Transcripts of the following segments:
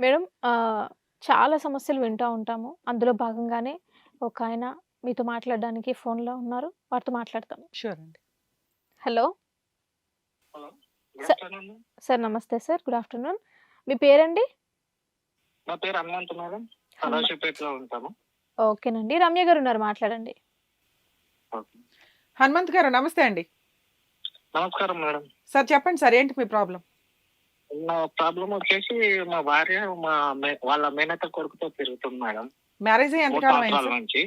Madam చాలా సమస్యలు వింటా ఉంటాము. అందులో భాగంగానే ఒక ఆయన మీతో మాట్లాడడానికి ఫోన్‌లో ఉన్నారు. వారితో మాట్లాడతాను. షూర్ అండి. హలో! సార్ నమస్తే సార్. Good afternoon. మీ పేరండి? నా పేరు హనుమంతు మేడం. సదాశివపేటలో ఉంటాము. ఓకేనండి. రమ్య గారు ఉన్నారు మాట్లాడండి. హనుమంత్ గారు నమస్తే అండి. నమస్కారం మేడం. సార్ చెప్పండి సార్ ఏంటి మీ ప్రాబ్లమ్? నా ప్రాబ్లమ్ వచ్చేసి మా భార్య మా మే వాళ్ళ మేనత్త కొడుకుతో తిరుగుతుంది మేడం. మ్యారేజ్ అయ్యి 3 ఎంతకాలం అయింది సంవత్సరాల సార్? నుంచి.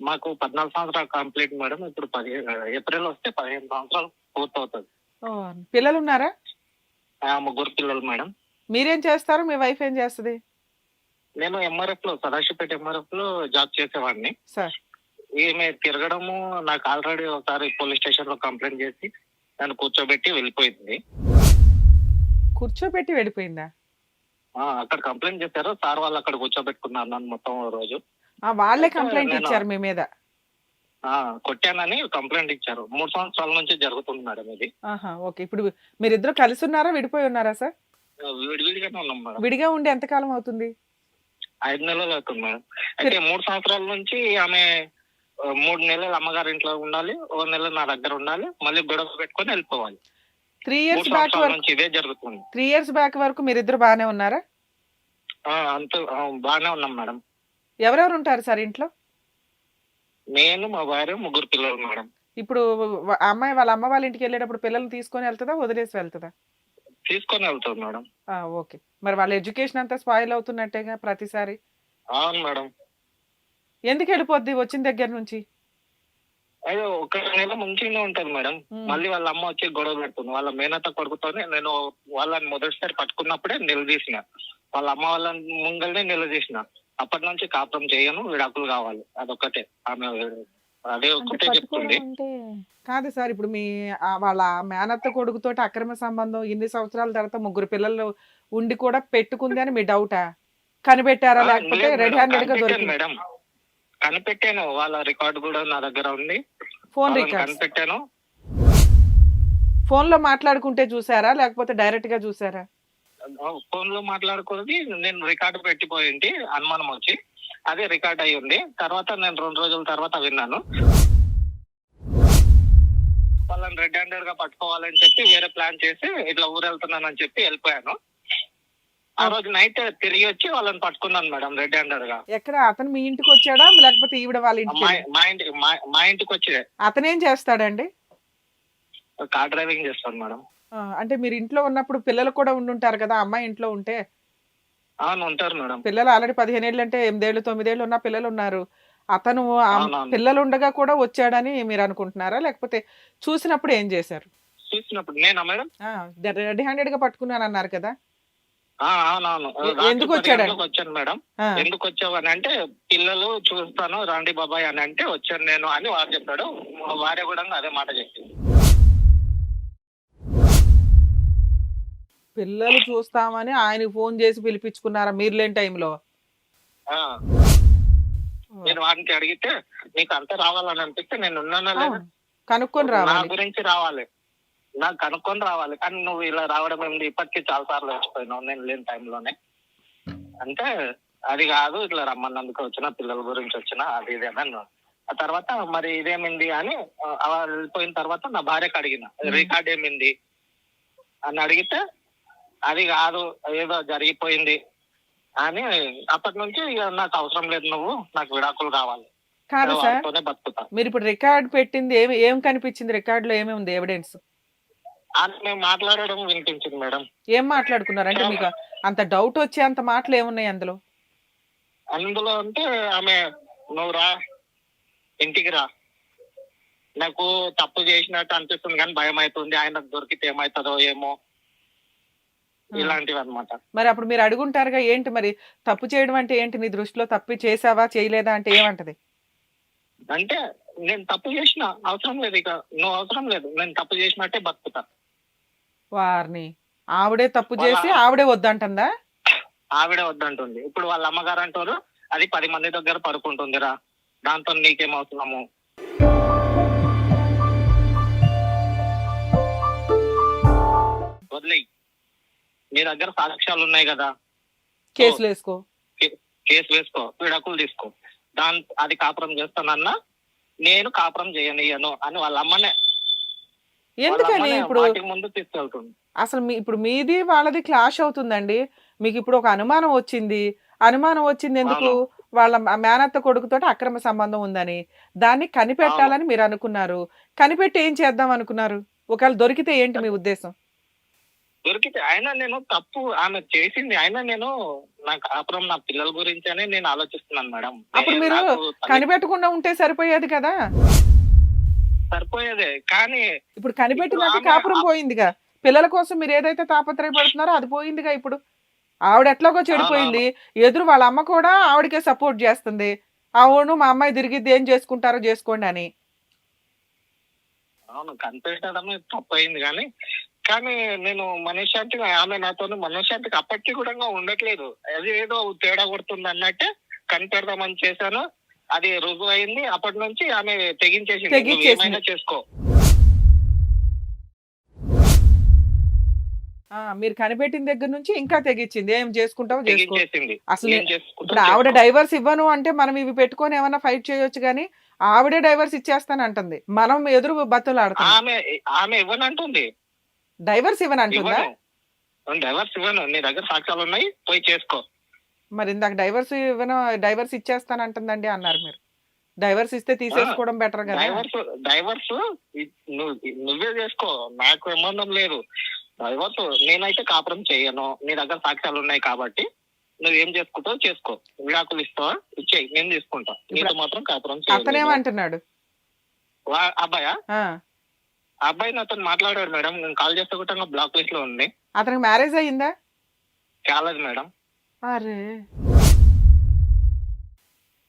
మాకు 14 సంవత్సరాలు కంప్లీట్ మేడం. ఇప్పుడు పదిహే ఏప్రిల్ వస్తే 15 సంవత్సరాలు పూర్తవుతది. ఓహ్! పిల్లలున్నారా? ఆ! ముగ్గురు పిల్లలు మేడం. మీరేం చేస్తారు? మీ వైఫ్ ఏం చేస్తది? నేను ఎంఆర్ఎఫ్‌లో సదాశివపేట ఎంఆర్ఎఫ్‌లో జాబ్ చేసేవాడిని. సార్. ఈమె తిరగడము నాకు ఆల్రెడీ ఒకసారి పోలీస్ స్టేషన్‌లో కంప్లెయింట్ చేసి నన్ను కూర్చోబెట్టి వెళ్ళిపోయింది. కూర్చోబెట్టి వెళ్ళిపోయిందా? ఆ! అక్కడ కంప్లెయింట్ చేశారు. సార్ వాళ్ళు అక్కడ కూర్చోబెట్టుకున్నారు నన్ను మొత్తం రోజు. ఆ! వాళ్ళే నేను ఇచ్చారు మీ మీద. ఆ! కొట్టానని కంప్లెయింట్ ఇచ్చారు. 3 సంవత్సరాల నుంచి జరుగుతుంది మేడం ఇది. ఆహా! ఓకే. ఇప్పుడు మీరిద్దరూ కలిసి ఉన్నారా? విడిపోయి ఉన్నారా సార్? విడివిడిగానే ఉన్నాం మేడం. విడిగా ఉండి ఎంత కాలం అవుతుంది? 5 నెలలు అవుతుంది మేడం. అయితే 3 సంవత్సరాల నుంచి ఆమె 3 నెలలు అమ్మగారి ఇంట్లో ఉండాలి. ఓ నెల నా దగ్గర ఉండాలి. మళ్ళీ గొడవ పెట్టుకొని వెళ్ళిపోవాలి. 3 3 ఇయర్స్ బ్యాక్ వరకు ఇదే జరుగుతుంది. 3 ఇయర్స్ బ్యాక్ వరకు మీరిద్దరు బానే ఉన్నారా? అంత! బానే ఉన్నాం మేడం. ఎవరెవరు ఉంటారు సార్ ఇంట్లో? నేను, మా భార్య, ముగ్గురు పిల్లలు మేడం. ఇప్పుడు అమ్మాయి వాళ్ళ అమ్మ వాళ్ళ ఇంటికి వెళ్ళేటప్పుడు పిల్లల్ని తీసుకొని వెళ్తదా? వదిలేసి వెళ్తదా? తీసుకొని వెళ్తాను మేడం. ఆ! ఓకే. మరి వాళ్ళ ఎడ్యుకేషన్ అంతా స్పాయిల్ అవుతున్నట్టేగా ప్రతిసారి? అవును మేడం. ఎందుకు వెళ్ళిపోద్ది వచ్చిన దగ్గర నుంచి? అయ్యో! ఒక నెల మంచిగానే ఉంటది మేడం. మళ్ళీ వాళ్ళ అమ్మ వచ్చి గొడవ పెడుతుంది. వాళ్ళ మేనత్త కొడుకుతోని నేను వాళ్ళని మొదటిసారి పట్టుకున్నప్పుడే నిలదీసిన. వాళ్ళ అమ్మ వాళ్ళ ముంగల్నే నిలదీసిన. అప్పటి నుంచి కాపురం చేయను. విడాకులు కావాలి. అదొక్కటే. ఆమె అదే ఒక్కటే చెప్తుంది. కాదు సార్. ఇప్పుడు మీ వాళ్ళ మేనత్త కొడుకుతోటి అక్రమ సంబంధం ఇన్ని సంవత్సరాల తర్వాత ముగ్గురు పిల్లలు ఉండి కూడా పెట్టుకుంది అని మీ డౌటా? కనిపెట్టారా? లేకపోతే రెడ్. హ్యాండెడ్‌గా కనిపెట్టాను దొరికిందా? మేడం. కనిపెట్టాను. వాళ్ళ రికార్డ్ కూడా నా దగ్గర ఉంది. ఫోన్. కనిపెట్టాను. ఫోన్‌లో మాట్లాడుకుంటే చూసారా? లేకపోతే డైరెక్ట్‌గా చూసారా? ఆహ్, ఫోన్‌లో మాట్లాడుకున్నది నేను రికార్డ్ పెట్టిపోయింటి అనుమానం వచ్చి. అదే రికార్డ్ అయ్యి ఉంది. తర్వాత నేను 2 రోజుల తర్వాత విన్నాను. వాళ్ళని రెడ్ హ్యాండెడ్‌గా పట్టుకోవాలని చెప్పి వేరే ప్లాన్ చేసి ఇట్లా ఊరెళ్తున్నానని చెప్పి వెళ్ళిపోయాను. ఆ! రోజు నైట్ తిరిగి వచ్చి వాళ్ళని పట్టుకున్నాను మేడం రెడ్ హ్యాండెడ్‌గా. ఎక్కడ అతను మీ ఇంటికి వచ్చాడా? లేకపోతే ఈవిడ వాళ్ళ ఇంటికి మా ఇంటికి మా మా ఇంటికి వచ్చి అతనేం చేస్తాడండి? కార్ డ్రైవింగ్ చేస్తాను మేడం. ఆ! అంటే మీరు ఇంట్లో ఉన్నప్పుడు పిల్లలు కూడా ఉండుంటారు కదా! అమ్మాయి ఇంట్లో ఉంటే. అవును. ఉంటారు మేడం. పిల్లలు ఆల్రెడీ 15 ఏళ్ళు అంటే 8 ఏళ్ళు, 9 ఏళ్ళు ఉన్న పిల్లలు ఉన్నారు. అతను అవునవును. పిల్లలు ఉండగా కూడా వచ్చాడని మీరు అనుకుంటున్నారా? లేకపోతే చూసినప్పుడు ఏం చేశారు? చూసినప్పుడు నేనా మేడం? ఆ! ద రెడ్ హ్యాండెడ్‌గా పట్టుకున్నానన్నారు కదా! ఆ! అవునవును. ఎ రాత్రి ఎందుకు 10 వచ్చాడండి? గంటలకు వచ్చాను మేడం. ఎందుకు వచ్చావని అంటే పిల్లలు చూస్తాను రండి బాబాయ్ అని అంటే వచ్చాను నేను అని వాడు చెప్పాడు. భార్య కూడా అదే మాట చెప్పింది. పిల్లలు చూస్తామని ఆయనకి ఫోన్ చేసి పిలిపించుకున్నారా మీరు లేని టైంలో? నేను వాడికి అడిగితే నీకు అంతా రావాలని అనిపిస్తే నేను ఉన్నానా. కనుక్కొని నా రావాలి. గురించి రావాలి. నాకు కనుక్కొని రావాలి. కానీ నువ్వు ఇలా రావడం ఏంది ఇప్పటికి చాలా సార్లు వచ్చిపోయినావు నేను లేని టైంలోనే. అంటే అది కాదు ఇట్లా రమ్మన్నందుకు వచ్చిన పిల్లల గురించి వచ్చిన అది ఇది అని అన్నాడు. ఆ తర్వాత మరి ఇదేమింది అని వెళ్ళిపోయిన తర్వాత నా భార్యకి అడిగిన. రికార్డ్ ఏమింది అని అడిగితే అది కాదు ఏదో జరిగిపోయింది అని అప్పటి నుంచి ఇక నాకు అవసరం లేదు నువ్వు నాకు విడాకులు కావాలి. కాదు సార్. మీరు ఇప్పుడు రికార్డ్ పెట్టింది ఏమి ఏం కనిపించింది రికార్డ్‌లో ఏమేమి ఉంది ఎవిడెన్స్? ఆమె మాట్లాడడం వినిపించింది మేడం. ఏం మాట్లాడుకున్నారు? అంటే మీకు అంత డౌట్ వచ్చేంత మాటలు ఏమున్నాయి అందులో? అందులో అంటే ఆమె నువ్వు రా ఇంటికి రా నాకు తప్పు చేసినట్టు అనిపిస్తుంది కానీ భయం అవుతుంది ఆయనకు దొరికితే ఏమవుతుందో ఏమో! ఇలాంటివి అన్నమాట మరి అప్పుడు మీరు అడుగుంటారుగా ఏంటి మరి తప్పు చేయడం అంటే ఏంటి నీ దృష్టిలో తప్పు చేసావా చేయలేదా అంటే ఏమంటది? అంటే నేను తప్పు చేసిన అవసరం లేదు ఇక నువ్వు అవసరం లేదు నేను తప్పు చేసినట్టే బతుకుతా వారిని. ఆవిడే తప్పు చేసి ఆవిడే వద్దంటుందా? ఆవిడే వద్దంటుంది. ఇప్పుడు వాళ్ళ అమ్మగారు అంటారు అది పది మంది దగ్గర పడుకుంటుందిరా. దాంతో నీకేం అవసరము? వదిలేయి. నీ దగ్గర సాక్ష్యాలు ఉన్నాయి కదా. కేసులు వేసుకో. కేసు వేసుకో. విడాకులు తీసుకో. దాని అది కాపురం చేస్తానన్నా నేను కాపురం చేయనియను అని వాళ్ళ అమ్మనే ఎందుకని ఇప్పుడు ముందు తీసుకెళ్తుంది. అసలు మీ ఇప్పుడు మీది వాళ్ళది క్లాష్ అవుతుందండి. మీకు ఇప్పుడు ఒక అనుమానం వచ్చింది. అనుమానం వచ్చింది ఎందుకు. వాళ్ళ మేనత్త కొడుకుతోటి అక్రమ సంబంధం ఉందని. దాన్ని కనిపెట్టాలని మీరు అనుకున్నారు. కనిపెట్టి ఏం చేద్దాం అనుకున్నారు? ఒకవేళ దొరికితే ఏంటి మీ ఉద్దేశం? దొరికితే అయినా నేను తప్పు ఆమె చేసింది. అయినా నేను నా కాపురం నా పిల్లల గురించి అని నేను ఆలోచిస్తున్నాను మేడం. అప్పుడు మీరు నాకు కనిపెట్టకుండా ఉంటే సరిపోయేది కదా? సరిపోయేదే. కానీ ఇప్పుడు ఆమె- కాపురం పోయిందిగా. పిల్లల కోసం మీరు ఏదైతే తాపత్రయపడుతున్నారో అది పోయిందిగా ఇప్పుడు. ఆవిడ ఎట్లాగో చెడిపోయింది. ఎదురు వాళ్ళ అమ్మ కూడా ఆవిడకే సపోర్ట్ చేస్తుంది. అవును మా అమ్మాయి తిరిగిద్ది ఏం చేసుకుంటారో చేసుకోండి అని. అవును కనిపెట్టడమే తప్పు అయింది కానీ కానీ నేను మనశ్శాంతిగా ఆమె నాతో మనశ్శాంతికి అప్పటికి కూడా ఉండట్లేదు. అది ఏదో తేడా కొడుతుంది అన్నట్టే కనిపెడదామని చేశాను. అది రుజువు అయింది అప్పటి నుంచి ఆమె తెగించేసింది. ఏమైనా చేసుకో. మీరు కనిపెట్టిన దగ్గర నుంచి ఇంకా తెగించింది. ఏం చేసుకుంటావో చేసుకో. తెగించేసింది. అసలు ఇప్పుడు ఆవిడ. డైవర్స్ ఇవ్వను అంటే మనం ఇవి పెట్టుకొని ఏమైనా ఫైట్ చేయొచ్చు కానీ ఆవిడే డైవర్స్ ఇచ్చేస్తానంటుంది. మనం ఎదురు బతులు ఆడుతాం ఆమె ఆమె ఇవ్వనంటుంది. డైవర్స్ ఇవ్వను అంటుందా ఇవ్వను. డైవర్స్ ఇవ్వను. నీ దగ్గర సాక్ష్యాలు ఉన్నాయి. పోయి చేసుకో. మరి ఇందాక డైవర్స్ ఇవ్వను డైవర్స్ ఇచ్చేస్తానంటుందండి అన్నారు మీరు. డైవర్స్ ఇస్తే తీసేసుకోవడం బెటర్ కదా. డైవర్స్ డైవర్స్ నువ్వు చేసుకో నాకు సంబంధం లేదు. డైవర్స్ నేనైతే కాపురం చేయను నీ దగ్గర సాక్ష్యాలు ఉన్నాయి కాబట్టి నువ్వేం చేసుకుంటావు చేసుకో. విడాకులు ఇస్తావా? ఇచ్చేయి నేను తీసుకుంటా. నీతో మాత్రం కాపురం. అతనేమంటున్నాడు? అబ్బాయా? అబ్బాయి నాతో మాట్లాడాడు మేడం నేను కాల్ చేస్తే కూడా బ్లాక్ లిస్ట్లో ఉంది. అతనికి మ్యారేజ్ అయ్యిందా? కాలేదు మేడం. అరే.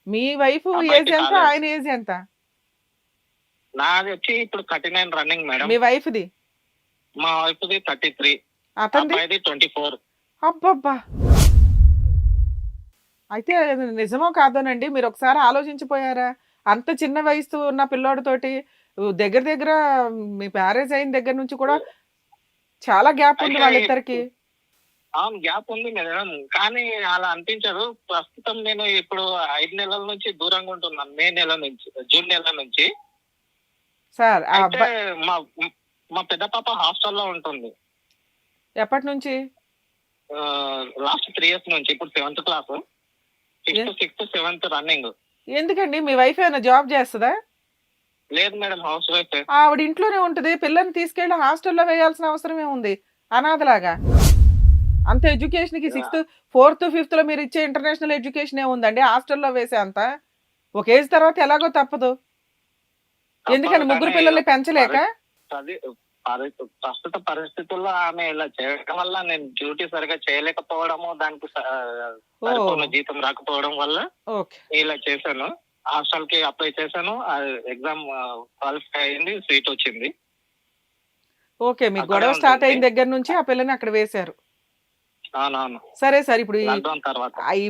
మీ వైఫ్ ఏజ్ ఎంత. ఆయన ఏజ్ ఎంత? నాది వచ్చి ఇప్పుడు థర్టీ నైన్ రన్నింగ్ మేడం. మీ వైఫ్ ది మా వైఫ్ ది థర్టీ త్రీ. అతనిది? Twenty four. అబ్బబ్బా. అయితే నిజమో కాదోనండి మీరు ఒకసారి ఆలోచించిపోయారా? అంత చిన్న వయసు ఉన్న పిల్లోడితోటి దగ్గర దగ్గర మీ మ్యారేజ్ అయిన దగ్గర నుంచి కూడా చాలా గ్యాప్ ఉంది వాళ్ళిద్దరికి. గ్యాప్ ఉంది మేడం. కానీ అలా అనిపించదు. ప్రస్తుతం నేను ఇప్పుడు ఐదు నెలల నుంచి దూరంగా ఉంటున్నాను. మే నెల నుంచి జూన్ నెల నుంచి. సార్ ఆ అయితే అబ్బాయి మా మా పెద్ద పాప హాస్టల్లో ఉంటుంది. ఎప్పటి నుంచి? లాస్ట్ త్రీ ఇయర్స్ నుంచి ఇప్పుడు seventh class. Sixth sixth seventh running. ఎందుకండి? మీ వైఫ్ ఏమైనా జాబ్ చేస్తుందా? లేదు మేడం హౌస్ వైఫ్. ఆవిడ ఇంట్లోనే ఉంటుంది. పిల్లల్ని తీసుకెళ్ళి హాస్టల్లో వేయాల్సిన అవసరం ఏముంది అనాథలాగా. అంత ఎడ్యుకేషన్కి సిక్స్త్ ఫోర్త్ ఫిఫ్త్లో మీరు ఇచ్చే ఇంటర్నేషనల్ ఎడ్యుకేషన్ ఏముందండి? హాస్టల్లో వేసే అంత ఒక ఏజ్ తర్వాత ఎలాగో తప్పదు. ఎందుకని ముగ్గురు పిల్లల్ని పెంచలేక? ప్రస్తుత పరిస్థితుల్లో ఆమె ఇలా చేయడం వల్ల నేను డ్యూటీ సరిగా చేయలేకపోవడము దానికి సరిపోయిన జీతం రాకపోవడం వల్ల ఇలా చేశాను. హాస్టల్కి అప్లై చేశాను. ఎగ్జామ్ క్వాలిఫై అయింది సీట్ వచ్చింది. ఓకే మీ గొడవ స్టార్ట్. అయిన దగ్గర నుంచి ఆ పిల్లని అక్కడ వేశారు. సరే సార్ ఇప్పుడు ఈ-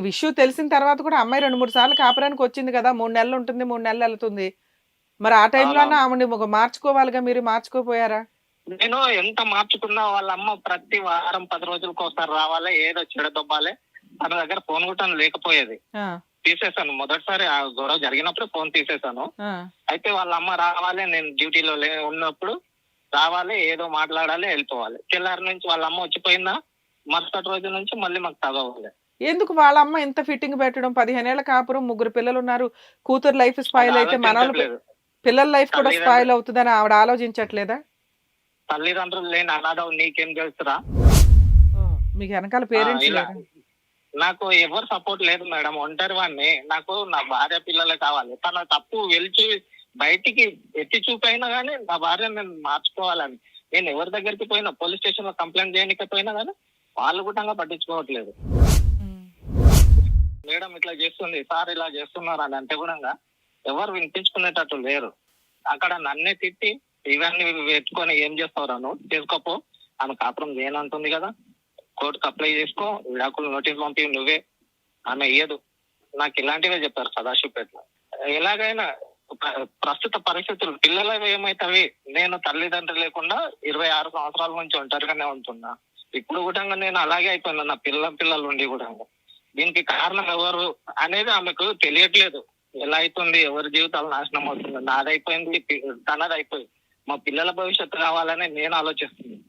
విషయం తెలిసిన తర్వాత కూడా అమ్మాయి రెండు మూడు సార్లు కాపురానికి వచ్చింది కదా మూడు నెలలు ఉంటుంది మూడు నెలలు వెళ్తుంది. మరి ఆ టైంలో ఒక మార్చుకోవాలిగా మీరు మార్చుకోపోయారా? నేను ఎంత మార్చుకున్నా వాళ్ళ అమ్మ ప్రతి వారం పది రోజులకు ఒకసారి రావాలి ఏదో చెడదొబ్బాలి. తన దగ్గర ఫోన్ కూడా లేకపోయేది. తీసేశాను. మొదటిసారి ఆ గొడవ జరిగినప్పుడు ఫోన్ తీసేశాను. అయితే వాళ్ళ అమ్మ రావాలి నేను డ్యూటీలో లే ఉన్నప్పుడు రావాలి ఏదో మాట్లాడాలి వెళ్ళిపోవాలి. తెల్లారి నుంచి వాళ్ళ అమ్మ వచ్చిపోయిందా? మరుసటి రోజు నుంచి మళ్ళీ మాకు తగవాలి. ఎందుకు వాళ్ళ అమ్మ ఇంత ఫిట్టింగ్ పెట్టడం? పదిహేనేళ్ళ కాపురం ముగ్గురు పిల్లలు ఉన్నారు కూతురు లైఫ్ స్పాయిల్ అయితే మనోళ్ళు ఆలోచించట్లేదు. పిల్లల లైఫ్ కూడా స్పాయిల్ అవుతుందని ఆవిడ ఆలోచించట్లేదా? తల్లిదండ్రులు లేని అనాథం నీకేం తెలుసురా? మీకు వెనకాల పేరెంట్స్ నాకు ఎవరు సపోర్ట్ లేదు మేడం. ఒంటరి వాడిని. నాకు నా భార్య పిల్లలే కావాలి. తన తప్పు వెలిచి బయటికి ఎత్తి చూపైనా గానీ నా భార్య నేను మార్చుకోవాలని. నేను ఎవరి దగ్గరికి పోయినా పోలీస్ స్టేషన్లో కంప్లైంట్ చేయడానికి పోయినా గానీ వాళ్ళు కూడా పట్టించుకోవట్లేదు. మేడం ఇట్లా చేస్తుంది సార్ ఇలా చేస్తున్నారు అని అంటే కూడా ఎవరు వినిపించుకునేటట్టు లేరు. అక్కడ నన్నే తిట్టి ఇవన్నీ పెట్టుకొని ఏం చేస్తావురా నువ్వు? చేసుకోపో ఆమె కాపురం చేయనంటుంది కదా. కోర్టుకు అప్లై చేసుకో. విడాకులు నోటీస్ పంపి నువ్వే. ఆమె ఇయ్యదు. నాకు ఇలాంటివే చెప్పారు సదాశివపేటలో ఎలాగైనా ప్ర- ప్రస్తుత పరిస్థితులు పిల్లలు ఏమైతావి? నేను తల్లిదండ్రులు లేకుండా ఇరవై ఆరు సంవత్సరాల నుంచి ఒంటరిగానే ఉంటున్నా. ఇప్పుడు కూడా నేను అలాగే అయిపోయినా నా పిల్ల పిల్లలు ఉండి కూడా. దీనికి కారణం ఎవరు అనేది ఆమెకు తెలియట్లేదు. ఎలా అవుతుంది ఎవరి జీవితాలు నాశనం అవుతుంది నాదైపోయింది తనది అయిపోయింది మా పిల్లల భవిష్యత్తు కావాలని నేను ఆలోచిస్తున్నాను.